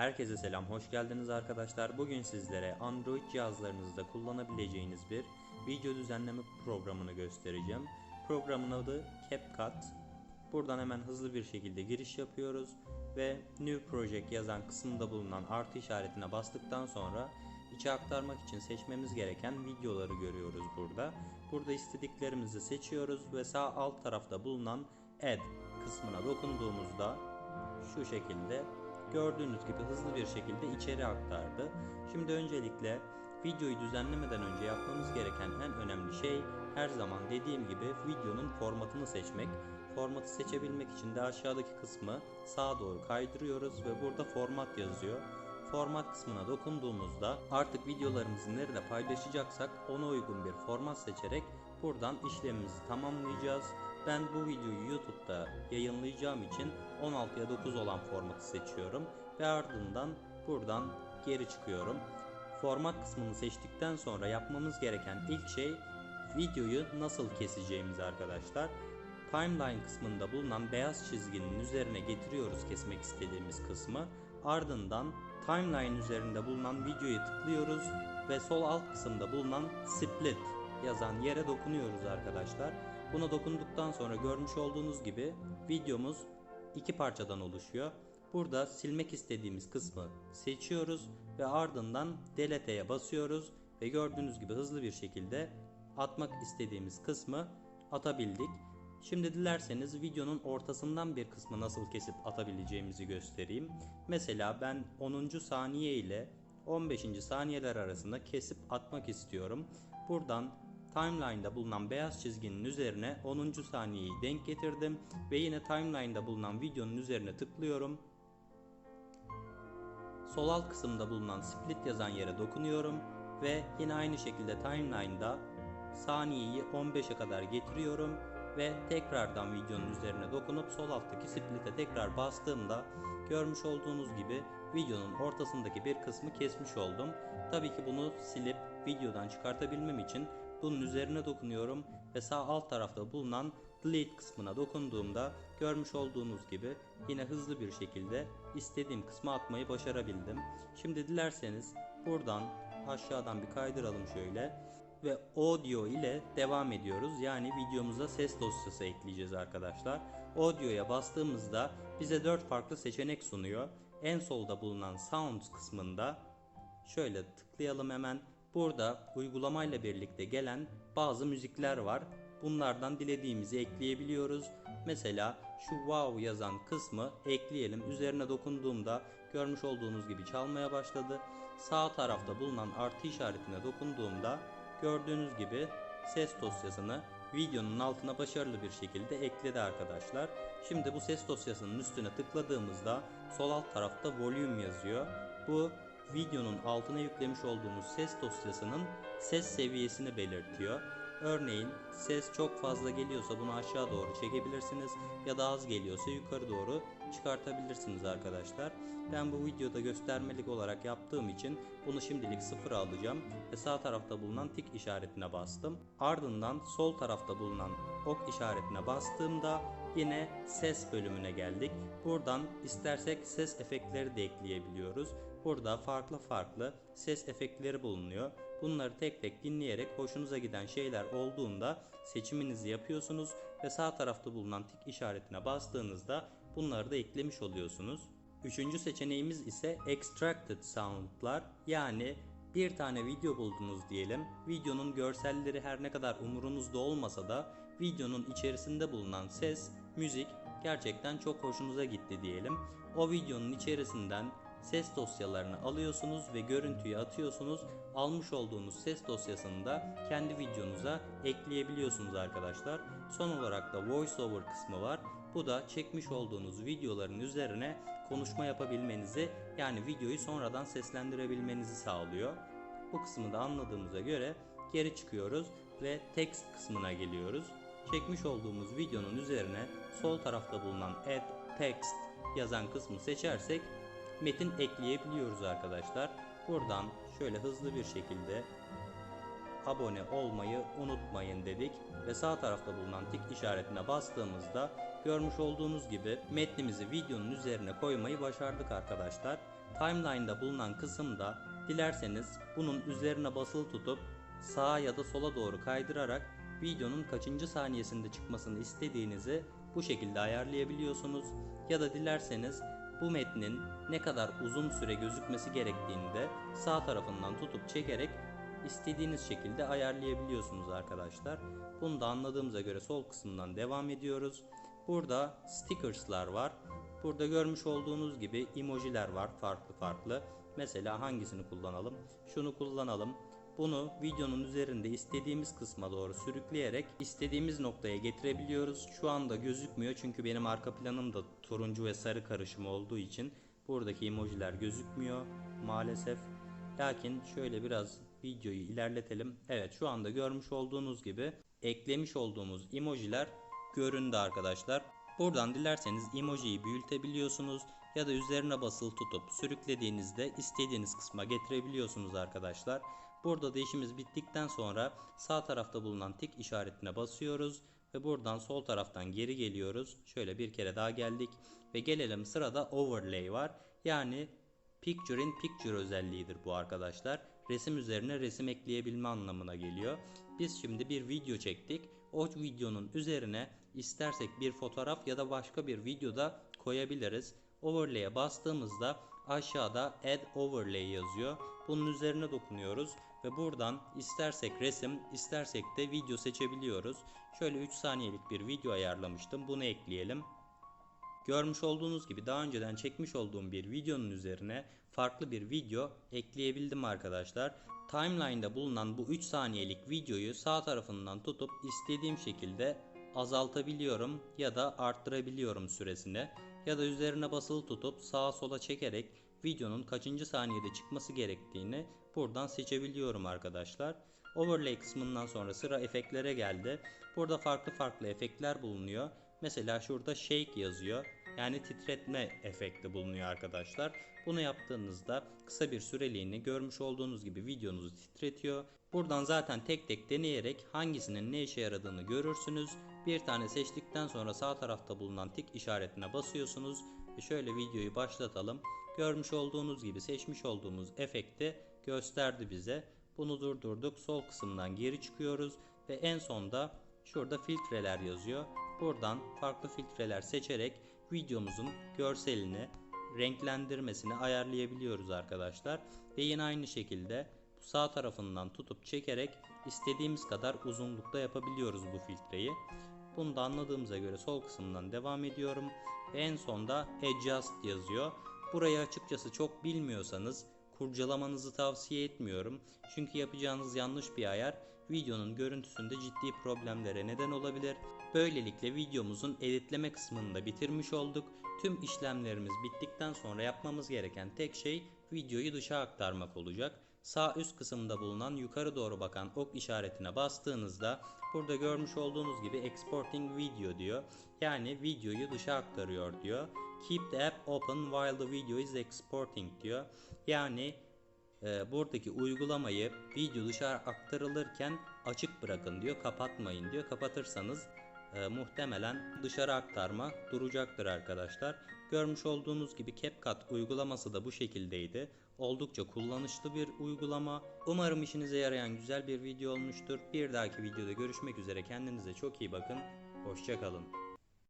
Herkese selam, hoş geldiniz arkadaşlar. Bugün sizlere Android cihazlarınızda kullanabileceğiniz bir video düzenleme programını göstereceğim. Programın adı CapCut. Buradan hemen hızlı bir şekilde giriş yapıyoruz ve New Project yazan kısımda bulunan artı işaretine bastıktan sonra içe aktarmak için seçmemiz gereken videoları görüyoruz burada. Burada istediklerimizi seçiyoruz ve sağ alt tarafta bulunan Add kısmına dokunduğumuzda şu şekilde gördüğünüz gibi hızlı bir şekilde içeri aktardı. Şimdi öncelikle videoyu düzenlemeden önce yapmamız gereken en önemli şey her zaman dediğim gibi videonun formatını seçmek. Formatı seçebilmek için de aşağıdaki kısmı sağa doğru kaydırıyoruz ve burada format yazıyor. Format kısmına dokunduğumuzda artık videolarımızı nerede paylaşacaksak ona uygun bir format seçerek buradan işlemimizi tamamlayacağız. Ben bu videoyu YouTube'da yayınlayacağım için 16'ya 9 olan formatı seçiyorum ve ardından buradan geri çıkıyorum. Format kısmını seçtikten sonra yapmamız gereken ilk şey videoyu nasıl keseceğimiz arkadaşlar. Timeline kısmında bulunan beyaz çizginin üzerine getiriyoruz kesmek istediğimiz kısmı. Ardından timeline üzerinde bulunan videoyu tıklıyoruz ve sol alt kısımda bulunan split yazan yere dokunuyoruz arkadaşlar. Buna dokunduktan sonra görmüş olduğunuz gibi videomuz iki parçadan oluşuyor. Burada silmek istediğimiz kısmı seçiyoruz ve ardından delete'ye basıyoruz ve gördüğünüz gibi hızlı bir şekilde atmak istediğimiz kısmı atabildik. Şimdi dilerseniz videonun ortasından bir kısmı nasıl kesip atabileceğimizi göstereyim. Mesela ben 10. saniye ile 15. saniyeler arasında kesip atmak istiyorum. Buradan timeline'da bulunan beyaz çizginin üzerine 10. saniyeyi denk getirdim ve yine timeline'da bulunan videonun üzerine tıklıyorum. Sol alt kısımda bulunan split yazan yere dokunuyorum ve yine aynı şekilde timeline'da saniyeyi 15'e kadar getiriyorum ve tekrardan videonun üzerine dokunup sol alttaki split'e tekrar bastığımda görmüş olduğunuz gibi videonun ortasındaki bir kısmı kesmiş oldum. Tabii ki bunu silip videodan çıkartabilmem için bunun üzerine dokunuyorum ve sağ alt tarafta bulunan delete kısmına dokunduğumda görmüş olduğunuz gibi yine hızlı bir şekilde istediğim kısmı atmayı başarabildim. Şimdi dilerseniz buradan aşağıdan bir kaydıralım şöyle ve audio ile devam ediyoruz. Yani videomuza ses dosyası ekleyeceğiz arkadaşlar. Audio'ya bastığımızda bize 4 farklı seçenek sunuyor. En solda bulunan sounds kısmında şöyle tıklayalım hemen. Burada uygulamayla birlikte gelen bazı müzikler var. Bunlardan dilediğimizi ekleyebiliyoruz. Mesela şu wow yazan kısmı ekleyelim. Üzerine dokunduğumda görmüş olduğunuz gibi çalmaya başladı. Sağ tarafta bulunan artı işaretine dokunduğumda gördüğünüz gibi ses dosyasını videonun altına başarılı bir şekilde ekledi arkadaşlar. Şimdi bu ses dosyasının üstüne tıkladığımızda sol alt tarafta volume yazıyor. Bu videonun altına yüklemiş olduğumuz ses dosyasının ses seviyesini belirtiyor. Örneğin ses çok fazla geliyorsa bunu aşağı doğru çekebilirsiniz ya da az geliyorsa yukarı doğru çıkartabilirsiniz arkadaşlar. Ben bu videoda göstermelik olarak yaptığım için bunu şimdilik sıfır alacağım ve sağ tarafta bulunan tik işaretine bastım. Ardından sol tarafta bulunan ok işaretine bastığımda yine ses bölümüne geldik. Buradan istersek ses efektleri de ekleyebiliyoruz. Burada farklı farklı ses efektleri bulunuyor. Bunları tek tek dinleyerek hoşunuza giden şeyler olduğunda seçiminizi yapıyorsunuz ve sağ tarafta bulunan tik işaretine bastığınızda bunları da eklemiş oluyorsunuz. Üçüncü seçeneğimiz ise Extracted Sound'lar yani bir tane video buldunuz diyelim. Videonun görselleri her ne kadar umurunuzda olmasa da videonun içerisinde bulunan ses, müzik gerçekten çok hoşunuza gitti diyelim. O videonun içerisinden ses dosyalarını alıyorsunuz ve görüntüyü atıyorsunuz. Almış olduğunuz ses dosyasını da kendi videonuza ekleyebiliyorsunuz arkadaşlar. Son olarak da voiceover kısmı var. Bu da çekmiş olduğunuz videoların üzerine konuşma yapabilmenizi yani videoyu sonradan seslendirebilmenizi sağlıyor. Bu kısmı da anladığımıza göre geri çıkıyoruz ve text kısmına geliyoruz. Çekmiş olduğumuz videonun üzerine sol tarafta bulunan add text yazan kısmı seçersek metin ekleyebiliyoruz arkadaşlar. Buradan şöyle hızlı bir şekilde abone olmayı unutmayın dedik ve sağ tarafta bulunan tik işaretine bastığımızda görmüş olduğunuz gibi metnimizi videonun üzerine koymayı başardık arkadaşlar. timeline'da bulunan kısımda dilerseniz bunun üzerine basılı tutup sağa ya da sola doğru kaydırarak videonun kaçıncı saniyesinde çıkmasını istediğinizi bu şekilde ayarlayabiliyorsunuz. Ya da dilerseniz bu metnin ne kadar uzun süre gözükmesi gerektiğini de sağ tarafından tutup çekerek istediğiniz şekilde ayarlayabiliyorsunuz arkadaşlar. Bunu da anladığımıza göre sol kısımdan devam ediyoruz. Burada stickers'lar var. Burada görmüş olduğunuz gibi emojiler var farklı farklı. Mesela hangisini kullanalım? Şunu kullanalım. Bunu videonun üzerinde istediğimiz kısma doğru sürükleyerek istediğimiz noktaya getirebiliyoruz. Şu anda gözükmüyor çünkü benim arka planım da turuncu ve sarı karışımı olduğu için buradaki emojiler gözükmüyor maalesef. Lakin şöyle biraz videoyu ilerletelim. Evet şu anda görmüş olduğunuz gibi eklemiş olduğumuz emojiler göründü arkadaşlar. Buradan dilerseniz emojiyi büyütebiliyorsunuz ya da üzerine basılı tutup sürüklediğinizde istediğiniz kısma getirebiliyorsunuz arkadaşlar. Burada da işimiz bittikten sonra sağ tarafta bulunan tik işaretine basıyoruz ve buradan sol taraftan geri geliyoruz. Şöyle bir kere daha geldik ve gelelim sırada overlay var. Yani Picture in Picture özelliğidir bu arkadaşlar. Resim üzerine resim ekleyebilme anlamına geliyor. Biz şimdi bir video çektik. O videonun üzerine istersek bir fotoğraf ya da başka bir videoda koyabiliriz. Overlay'e bastığımızda aşağıda Add Overlay yazıyor. Bunun üzerine dokunuyoruz ve buradan istersek resim, istersek de video seçebiliyoruz. Şöyle 3 saniyelik bir video ayarlamıştım. Bunu ekleyelim. Görmüş olduğunuz gibi daha önceden çekmiş olduğum bir videonun üzerine farklı bir video ekleyebildim arkadaşlar. Timeline'da bulunan bu 3 saniyelik videoyu sağ tarafından tutup istediğim şekilde azaltabiliyorum ya da arttırabiliyorum süresini ya da üzerine basılı tutup sağa sola çekerek videonun kaçıncı saniyede çıkması gerektiğini buradan seçebiliyorum arkadaşlar. Overlay kısmından sonra sıra efektlere geldi. Burada farklı farklı efektler bulunuyor. Mesela şurada shake yazıyor. Yani titretme efekti bulunuyor arkadaşlar. Bunu yaptığınızda kısa bir süreliğine görmüş olduğunuz gibi videonuzu titretiyor. Buradan zaten tek tek deneyerek hangisinin ne işe yaradığını görürsünüz. Bir tane seçtikten sonra sağ tarafta bulunan tik işaretine basıyorsunuz. Şöyle videoyu başlatalım. Görmüş olduğunuz gibi seçmiş olduğumuz efekti gösterdi bize. Bunu durdurduk. Sol kısımdan geri çıkıyoruz. Ve en sonda şurada filtreler yazıyor. Buradan farklı filtreler seçerek videomuzun görselini, renklendirmesini ayarlayabiliyoruz arkadaşlar. Ve yine aynı şekilde bu sağ tarafından tutup çekerek istediğimiz kadar uzunlukta yapabiliyoruz bu filtreyi. Bunu da anladığımıza göre sol kısımdan devam ediyorum. Ve en sonda adjust yazıyor. Burayı açıkçası çok bilmiyorsanız kurcalamanızı tavsiye etmiyorum. Çünkü yapacağınız yanlış bir ayar videonun görüntüsünde ciddi problemlere neden olabilir. Böylelikle videomuzun editleme kısmını da bitirmiş olduk. Tüm işlemlerimiz bittikten sonra yapmamız gereken tek şey videoyu dışa aktarmak olacak. Sağ üst kısımda bulunan yukarı doğru bakan ok işaretine bastığınızda burada görmüş olduğunuz gibi exporting video diyor. Yani videoyu dışa aktarıyor diyor. Keep the app open while the video is exporting diyor. Yani e, buradaki uygulamayı video dışarı aktarılırken açık bırakın diyor. Kapatmayın diyor. Kapatırsanız e, muhtemelen dışarı aktarma duracaktır arkadaşlar. Görmüş olduğunuz gibi CapCut uygulaması da bu şekildeydi. Oldukça kullanışlı bir uygulama. Umarım işinize yarayan güzel bir video olmuştur. Bir dahaki videoda görüşmek üzere. Kendinize çok iyi bakın. Hoşçakalın.